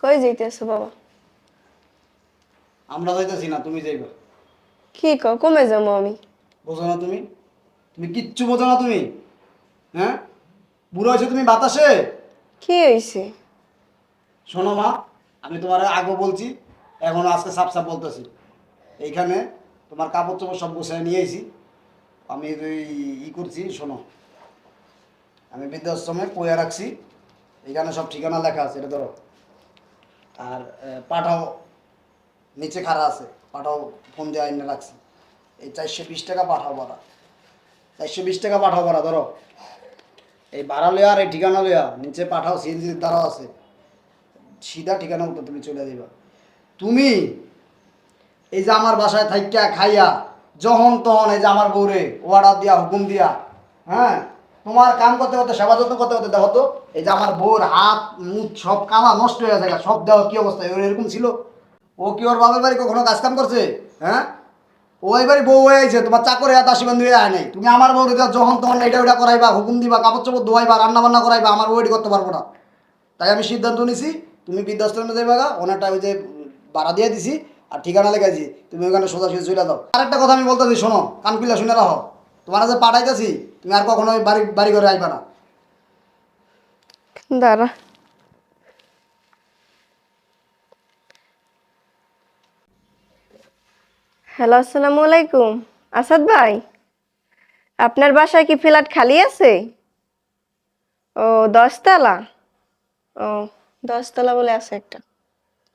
কই যাইতেছো বাবা? আমরা যাইতেছি না তুমি যাইবা। কি কও কমে যাব আমি। বোঝো না তুমি? তুমি কিচ্ছু বোঝো না তুমি? হ্যাঁ? বুড়ো হয়েছে তুমি বাতাসে? কি হইছে? শোনো মা আমি তোমার আগে বলছি এখন আজকে সাপ সাপ বলতেছি। এইখানে তোমার কাপড় চোপড় সব বসে নিয়ে এসি আমি ওই ই করছি শোনো। আমি বৃদ্ধাশ্রমে পয়া রাখছি। এইখানে সব ঠিকানা লেখা আছে, এটা ধরো। আর পাঠাও, নিচে খাড়া আছে। পাঠাও, ফোন দিয়ে আইনে রাখছি। এই চারশো বিশ টাকা পাঠাও ভাড়া। চারশো বিশ টাকা পাঠাও ভাড়া, ধরো। এই ভাড়া লইয়া আর এই ঠিকানা লইয়া নিচে পাঠাও সিএনজির দ্বারাও আছে। সিধা ঠিকানা মতো তুমি চলে যাবা তুমি এই যে আমার বাসায় থাইকা খাইয়া, যখন তখন এই যে আমার বউরে ওয়ার্ডার দিয়া, হুকুম দিয়া হ্যাঁ? তোমার কাম করতে করতে, সেবা যত্ন করতে করতে দেখো তো, এই যে আমার বউর হাত, মুখ সব কামা নষ্ট হয়ে যায় সব দেওয়া কি অবস্থা এরকম ছিল। ও কি ওর বাবার বাড়ি কখনো কাজ কাম করছে? হ্যাঁ? ও এবারে বউ হয়ে আইছে, তোমার চাকরে এত আশি বন্ধু আয় নাই। তুমি আমার বউ যখন তখন এটা ওটা করাইবা, হুকুম দিবা, কাপড় চোপড় ধোয়াইবা, রান্না বান্না করাইবা, আমার বউ এটি করতে পারব না। তাই আমি সিদ্ধান্ত নিছি, তুমি বৃদ্ধাশ্রমে যাইবা ওনারটা ওই যে ভাড়া দিয়ে দিছি, আর ঠিকানা লেখাইছি, তুমি ওখানে সোজা সোজাসুজি চলে দাও আরেকটা কথা আমি বলতেছি, শোনো কান খুলে শুনে রাখো। তোমার যে পাঠাইতেছি তুমি আর কখনো ওই বাড়ি বাড়ি ঘরে আইবা না। দাঁড়া। হ্যালো আসসালামু আলাইকুম। আসাদ ভাই আপনার বাসায় কি ফ্ল্যাট খালি আছে? ও দশতলা? ও দশতলা বলে আছে একটা।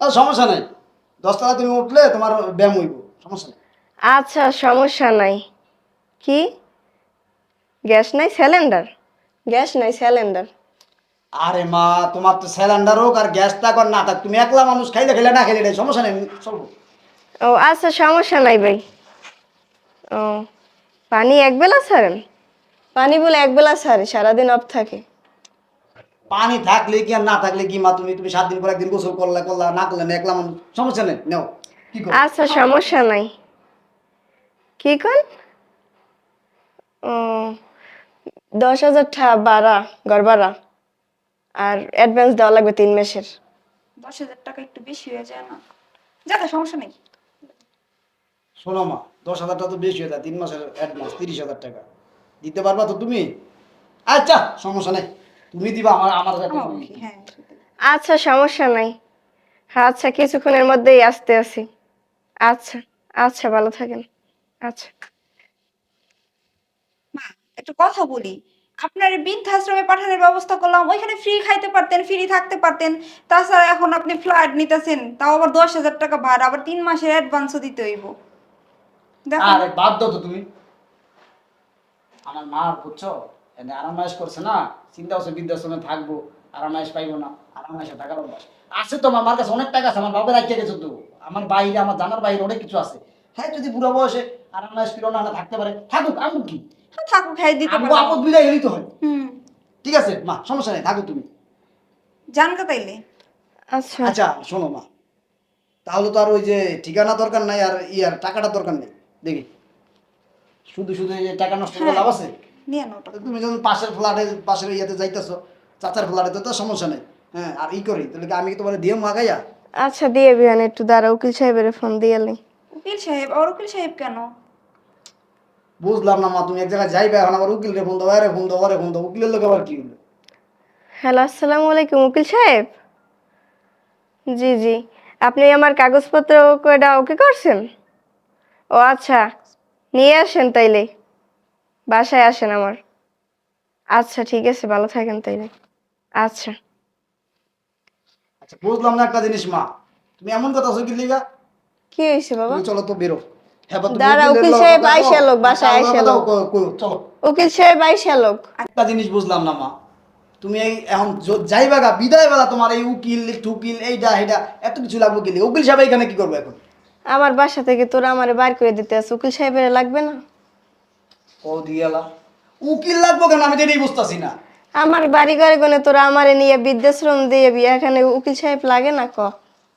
সমস্যা নাই। দশতলা তুমি উঠলে তোমার ব্যায়াম হইব সমস্যা নেই। আচ্ছা সমস্যা নাই। কি? গ্যাস নাই সিলিন্ডার। গ্যাস নাই সিলিন্ডার। আরে মা তোমার তো সিলিন্ডার হোক আর গ্যাস থাক আর না থাক তুমি একলা মানুষ খাইলে খেলে না খেলে এটাই সমস্যা নেই চলবো। ও আচ্ছা সমস্যা নাই ভাই। ও পানি একবেলা ছাড়েন? পানি বলে একবেলা ছাড়ে সারাদিন অফ থাকে। পানি থাকলে কি আর না থাকলে কি মা তুমি? তুমি সাত দিন পর একদিন গোসল করলে করলা না করলে না একলা মানুষ সমস্যা নেই নেও কি করো? আচ্ছা সমস্যা নাই। কি কন? ও দশ হাজার টা ভাড়া ঘর ভাড়া। আর অ্যাডভান্স দেওয়া লাগবে তিন মাসের। দশ হাজার টাকা একটু বেশি হয়ে যায় না? যাতে সমস্যা নেই। শোনো মা দশ হাজার টাকা তো বেশি হয়ে যায় তিন মাসের অ্যাডভান্স তিরিশ হাজার টাকা। দিতে পারবা তো তুমি? আচ্ছা সমস্যা নেই। তুমি দিবা আমার আমার কাছে হ্যাঁ আচ্ছা সমস্যা নাই। আচ্ছা কিছুক্ষণের মধ্যেই আসতে আসি। আচ্ছা আচ্ছা ভালো থাকেন। আচ্ছা। একটু কথা বলি। আপনার বৃদ্ধাশ্রমে পাঠানোর ব্যবস্থা করলাম, ওইখানে ফ্রি খাইতে পারতেন ফ্রি থাকতে পারতেন। তাছাড়া এখন আপনি ফ্ল্যাট নিতেছেন, তাও আবার দশ হাজার টাকা ভাড়া, আবার তিন মাসের অ্যাডভান্সও দিতে হইব। আরে বাদ দাও তো তুমি। আমার মা, বুঝছ? এনে আরামায়েশ করছে না? চিন্তা হচ্ছে বৃদ্ধাশ্রমে থাকব, আরামায়েশ পাইবো না, আরামায়েশে টাকার অভ্যাস। আছে তো আমার কাছে অনেক টাকা আছে, আমার বাবা রাখিয়ে গেছে তো আমার বাইরে, আমার জানার বাইরে অনেক কিছু আছে। হ্যাঁ যদি বুড়ো বয়সে আরামায়েশ ফিরো না থাকতে পারে, থাকুক আমি কি? হ্যাঁ, থাকুক খাই দিতে আপদ বিদায় তো হয়। হুম। ঠিক আছে মা সমস্যা নেই থাকো তুমি। জান কা তাইলে? আচ্ছা। আচ্ছা শোনো মা। তাহলে তো আর ওই যে ঠিকানা দরকার নাই আর ইয়ার টাকাটা দরকার নেই। দেখি। শুধু শুধু এই যে টাকা নষ্ট করে হ্যাঁ। লাভ আছে? নিয়ে নাও তুমি যখন পাশের ফ্ল্যাটে পাশের ইয়েতে যাইতেছো চাচার ফ্ল্যাটে তো সমস্যা নেই। হ্যাঁ আর ই করি তাহলে কি আমি কি তোমার দিয়ে মাগাইয়া আচ্ছা দিয়ে বিয়ান একটু দাঁড়া উকিল সাহেবের ফোন দিয়ে উকিল সাহেব আর উকিল সাহেব কেন? বুঝলাম না মা তুমি এক জায়গায় যাইবে এখন আবার উকিল রে ফোন দাও আরে ফোন দাও আরে ফোন দাও উকিলের লোক আবার কি হলো? হ্যালো আসসালামু আলাইকুম উকিল সাহেব। জি জি। আপনি আমার কাগজপত্র কয়টা ওকে করছেন? ও আচ্ছা। নিয়ে আসেন তাইলে। বাসায় আসেন আমার। আচ্ছা ঠিক আছে ভালো থাকেন তাইলে। আচ্ছা। আচ্ছা বুঝলাম না একটা জিনিস মা তুমি এমন কথা উকিল লিগা? কি হয়েছে বাবা? তুমি চলো তো বেরো। দাঁড়া, উকিল সাহেব আইসা লোক, বাসায় আইসা লোক। কও, কও, চলো। উকিল সাহেব আইসা লোক। একটা জিনিস বুঝলাম না মা। তুমি এই এখন যাইবা গা বিদায় বেলা তোমার এই উকিল টুকিল এইটা এইটা এত কিছু লাগবে কি উকিল সাহেব এখানে কি করব এখন? আমার বাসা থেকে তোরা আমারে বার করে দিতে আছে উকিল সাহেবের লাগবে না? ও দিয়ালা। উকিল লাগবো কেন? আমি তো এটাই বুঝতেছি না। আমার বাড়ি ঘরে গনে তোরা আমারে নিয়ে বৃদ্ধাশ্রম দিয়ে এখানে উকিল সাহেব লাগে না ক?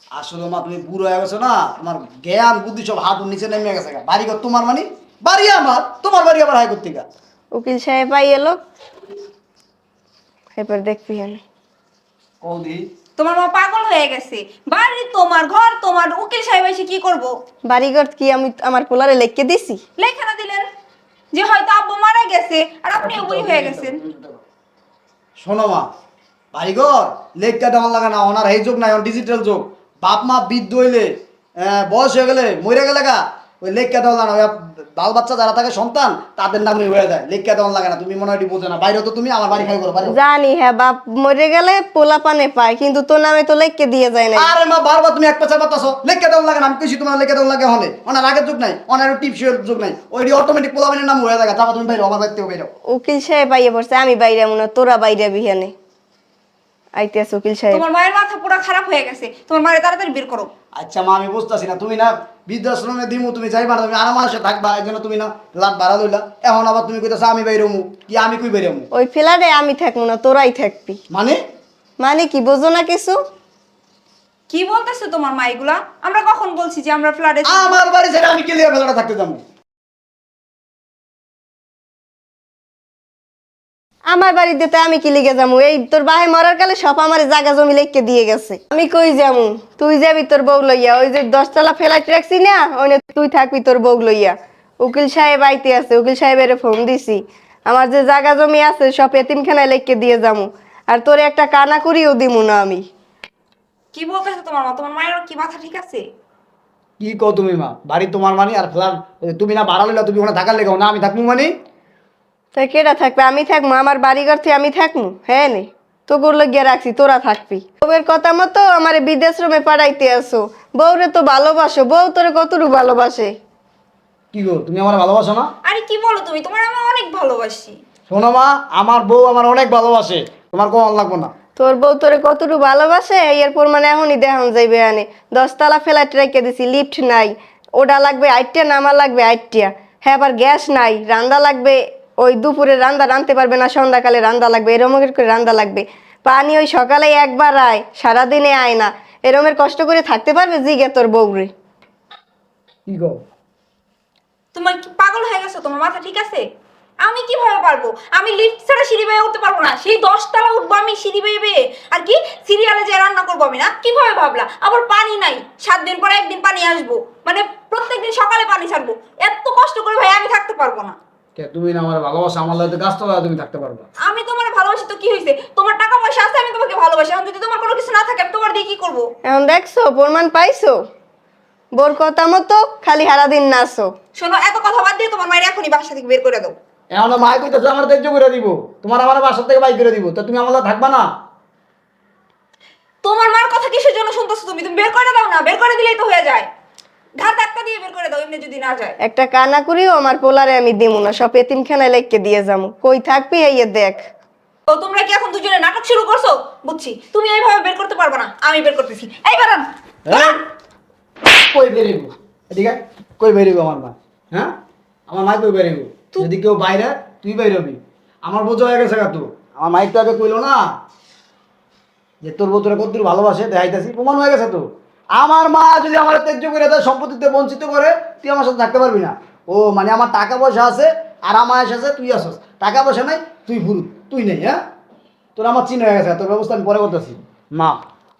আসলে মা তুমি বুড়ো হয়ে গেছো না তোমার জ্ঞান বুদ্ধি সব হাত নিচে নেমে গেছে বাড়ি ঘর তোমার মানে? বাড়ি আমার তোমার বাড়ি আবার হাই করতে গা উকিল সাহেব আই এলো। এবার দেখবি আমি। কৌদি। তোমার মা পাগল হয়ে গেছে। বাড়ি তোমার ঘর তোমার উকিল সাহেব এসে কি করব? বাড়িঘর কি আমি আমার পোলারে লেখকে দিছি? লেখানা দিলেন। যে হয়তো আব্বু মারা গেছে আর আপনিও বুড়ি হয়ে গেছেন। শোনো মা বাড়িঘর লেখটা দেওয়ার লাগে না ওনার এই যুগ নাই ডিজিটাল যুগ। বাপ মা বৃদ্ধ হইলে বয়স হয়ে গেলে মরে গেলে গা ওই লেখটা দেওয়া লাগে না বাল বাচ্চা যারা থাকে সন্তান তাদের নামে হয়ে যায় লেখটা দেওয়ার লাগে না তুমি মনে হয় বোঝো না। বাইরে তো তুমি আমার বাড়ি খাই করো জানি হ্যাঁ বাপ মরে গেলে পোলা পানে পায় কিন্তু তোর নামে তো লেখকে দিয়ে যায় না আরে মা বারবার তুমি এক পেছার বাতাসো। লেখকে দেওয়ার লাগে না আমি কিছু তোমার লেখকে দেওয়ার লাগে হলে? ওনার আগের যুগ নাই ওনার টিপসের যুগ নাই। ওই অটোমেটিক পোলাবানের নাম হয়ে যায় তারপর তুমি বাইরে আমার বাইরে। উকিল সাহেব আইয়ে পড়ছে আমি বাইরে মনে তোরা বাইরে বিহানে উকিল সাহেব। তোমার মায়ের মাথা পুরো খারাপ হয়ে গেছে। তোমার মায়ের তাড়াতাড়ি বের করো। আচ্ছা মা আমি বুঝতেছি না। তুমি না বৃদ্ধাশ্রমে দিমু তুমি যাইবা না তুমি আরাম আসে থাকবা এই জন্য তুমি না লাভ ভাড়া লইলা। এখন আবার তুমি কইতেছো আমি বাইরে মু কি আমি কই বাইরে মু ওই ফ্ল্যাটে আমি থাকব না তোরাই থাকবি। মানে? মানে কি বোঝো না কিছু? কি বলতেছে তোমার মা এগুলা? আমরা কখন বলছি যে আমরা ফ্ল্যাটে আমার বাড়ি ছেড়ে আমি কেলিয়া ফেলাটা থাকতে যাব? আমার বাড়িতে তো আমি কি লিগে যাব এই তোর বাহে মরার কালে সব আমার জায়গা জমি লেখকে দিয়ে গেছে। আমি কই যাব তুই যাবি তোর বউ লইয়া। ওই যে দশতলা ফেলাইতে রাখছি না ওই তুই থাকবি তোর বউ লইয়া। উকিল সাহেব আইতে আছে উকিল সাহেবের ফোন দিছি। আমার যে জায়গা জমি আছে সব এতিমখানায় লেখকে দিয়ে যাব আর তোর একটা কানা করিও দিমু না আমি। কি বলতেছে তোমার মা? তোমার মায়ের কি মাথা ঠিক আছে? কি কও তুমি মা? বাড়ি তোমার মানি আর ফ্ল্যাট। তুমি না ভাড়া লইলা তুমি ওখানে থাকার লেগাও না আমি থাকব মানে? তাই কেটা থাকবে? আমি থাকব আমার বাড়িঘর থেকে আমি থাকব হ্যাঁ নে তো গুলো গিয়ে রাখছি তোরা থাকবি। বউয়ের কথা মতো আমার বিদেশ্রমে পাঠাইতে আসো। বউরে তো ভালোবাসো বউ তোরে কতটুকু ভালোবাসে? কি গো তুমি আমার ভালোবাসো না? আরে কি বলো তুমি? তোমার আমি অনেক ভালোবাসি। শোনো মা আমার বউ আমার অনেক ভালোবাসে তোমার কোনো লাগবো না। তোর বউ তোরে কতটুকু ভালোবাসে এরপর মানে এখনই দেখান যাইবে আনে। দশতলা ফেলাইতে রেখে দিছি লিফট নাই। ওটা লাগবে আইটিয়া নামা লাগবে আইটিয়া হ্যাঁ আবার গ্যাস নাই রান্দা লাগবে ওই দুপুরে রান্দা রানতে পারবে না সন্ধ্যাকালে রান্দা লাগবে এরমের করে রান্দা লাগবে। পানি ওই সকালে একবার আয় সারাদিনে আয় না। এরমের কষ্ট করে থাকতে পারবে জিগে তোর বউরে। কি গো? তোমার কি পাগল হয়ে গেছো? তোমার মাথা ঠিক আছে? আমি কীভাবে পারব? আমি লিফট ছাড়া সিঁড়ি বেয়ে উঠতে পারব না। সেই দশতলা উঠবো আমি সিঁড়ি বেয়ে বেয়ে। আর কি? সিরিয়ালে যে রান্না করব আমি না? কীভাবে ভাবলা? আবার পানি নাই। সাত দিন পরে একদিন পানি আসব। মানে প্রত্যেকদিন সকালে পানি ছাড়বো এত কষ্ট করে ভাই আমি থাকতে পারব না কে তুমি না আমার ভালোবাসা আমার লাগে গাছ তো তুমি থাকতে পারবে। আমি তোমার ভালোবাসি তো কি হয়েছে তোমার টাকা পয়সা আছে আমি তোমাকে ভালোবাসি। এখন যদি তোমার কোনো কিছু না থাকে আমি তোমার দিয়ে কি করব? এখন দেখছ প্রমাণ পাইছো? বোর কথা মতো খালি সারাদিন নাচো। শোনো এত কথা বাদ দিয়ে তোমার মায়ের এখনই বাসা থেকে বের করে দাও। এখন মাই কইতেছে আমার ত্যায্য করে দিব। তোমার আমার বাসার থেকে বাইক করে দিব। তো তুমি আমার থাকবা না? তোমার মার কথা কিসের জন্য শুনতেছো তুমি? তুমি বের করে দাও না বের করে দিলেই তো হয়ে যায়। ঘাট ধাক্কা দিয়ে বের করে দাও এমনি যদি না যায়। একটা কানা করিও আমার পোলারে আমি দিমু না সব এতিমখানায় দিয়ে কই থাকবি এই দেখ। তো তোমরা কি এখন দুজনে নাটক শুরু করছ? বুঝছি। তুমি এইভাবে বের করতে পারবে না আমি বের করতেছি। এই বারান হ্যাঁ? কই বেরিব? এদিকে কই বেরিব আমার মা? হ্যাঁ? আমার মাই কই বেরিব? যদি কেউ বাইরে তুই বেরোবি। আমার বোঝা হয়ে গেছে গা তো। আমার মাইক তো আগে কইলো না যে তোর বউ তোরা কতদূর ভালোবাসে দেখাইতেছি। প্রমাণ হয়ে গেছে তো। আমার মা যদি আমার ত্যায্য করে দেয় সম্পত্তিতে বঞ্চিত করে তুই আমার সাথে থাকতে পারবি না। ও মানে আমার টাকা পয়সা আছে আর আমার আছে তুই আসস। টাকা পয়সা নাই তুই ভুল তুই নেই হ্যাঁ? তোর আমার চিন হয়ে গেছে তোর ব্যবস্থা আমি পরে করতেছি। মা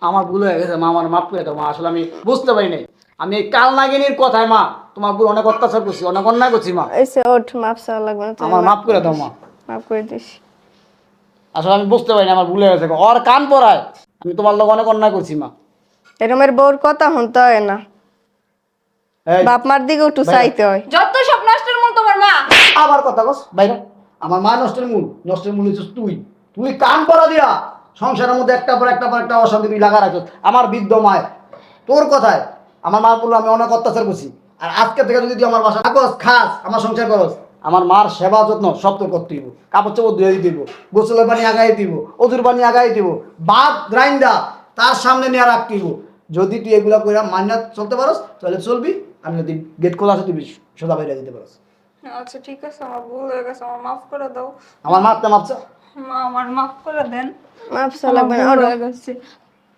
আমার ভুল হয়ে গেছে মা আমার মাফ করে দাও মা আসলে আমি বুঝতে পারি নাই। আমি এই কাল নাগিনীর কথায় মা তোমার উপর অনেক অত্যাচার করছি অনেক অন্যায় করছি মা। এসে ওঠ মাপ চাওয়া লাগবে না আমার মাফ করে দাও মা। মাফ করে দিস। আসলে আমি বুঝতে পারি না আমার ভুল হয়ে গেছে ওর কান পড়ায় আমি তোমার লোক অনেক অন্যায় করছি মা। এরমের বউর কথা শুনতে হয় না। বাপ মার দিকে একটু চাইতে হয়। যত সব নষ্টের মূল তোমার মা। আবার কথা কস বাইরে। আমার মা নষ্টের মূল নষ্টের মূল হচ্ছে তুই। তুই কান পড়া দিয়া সংসারের মধ্যে একটা পর একটা পর একটা অশান্তি তুই লাগা রাখছ আমার বৃদ্ধ মায়ের তোর কথায় আমার মা বলল আমি অনেক অত্যাচার করছি। আর আজকে থেকে যদি তুই আমার বাসা থাকস খাস আমার সংসার করস আমার মার সেবা যত্ন সব তোর করতে দিব কাপড় চোপড় ধুয়ে দিব গোসলের পানি আগাই দিব অজুর পানি আগাই দিব বাদ গ্রাইন্ডা তার সামনে নিয়ে রাখ দিব যদি তুই এগুলা করে মান্যা চলতে পারস তাহলে চলবি আমি যদি গেট খোলা আছে তুই সোজা বাইরে দিতে পারস। আচ্ছা ঠিক আছে আমার ভুল হয়ে গেছে আমার মাফ করে দাও। আমার মাপতে মাপছে? মা আমার মাফ করে দেন। চাওয়া লাগবে না। হয়ে গেছে।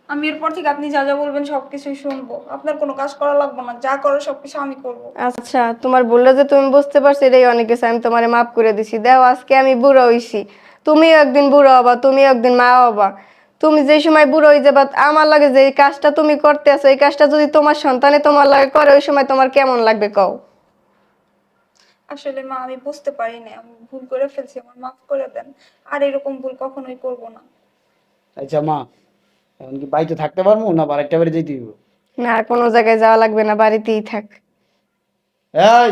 আমি এরপর থেকে আপনি যা যা বলবেন সব কিছুই শুনব। আপনার কোনো কাজ করা লাগবে না যা করো সব কিছু আমি করব। আচ্ছা তোমার বললে যে তুমি বুঝতে পারছ এটাই অনেক কিছু আমি তোমারে মাফ করে দিছি। দেও আজকে আমি বুড়ো হইছি। তুমিও একদিন বুড়ো হবা তুমিও একদিন মা হবা। তুমি যে সময় বুড়ো হয়ে যাবা আমার লাগে যে কাজটা তুমি করতে আছো এই কাজটা যদি তোমার সন্তানে তোমার লাগে করে ওই সময় তোমার কেমন লাগবে কও? আসলে মা আমি বুঝতে পারিনি আমি ভুল করে ফেলছি আমার মাফ করে দেন আর এরকম ভুল কখনোই করব না। আচ্ছা মা এখন কি বাড়িতে থাকতে পারব না বাড়িটা বাড়ি যেতে হইব? না আর কোনো জায়গায় যাওয়া লাগবে না বাড়িতেই থাক। এই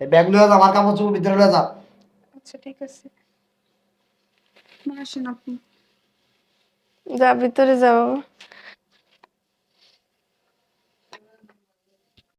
এই ব্যাগ লয়ে যা আমার কাপড় চোপড় ভিতরে লয়ে যা। আচ্ছা ঠিক আছে। মা আসেন আপনি। যা ভিতরে যাও।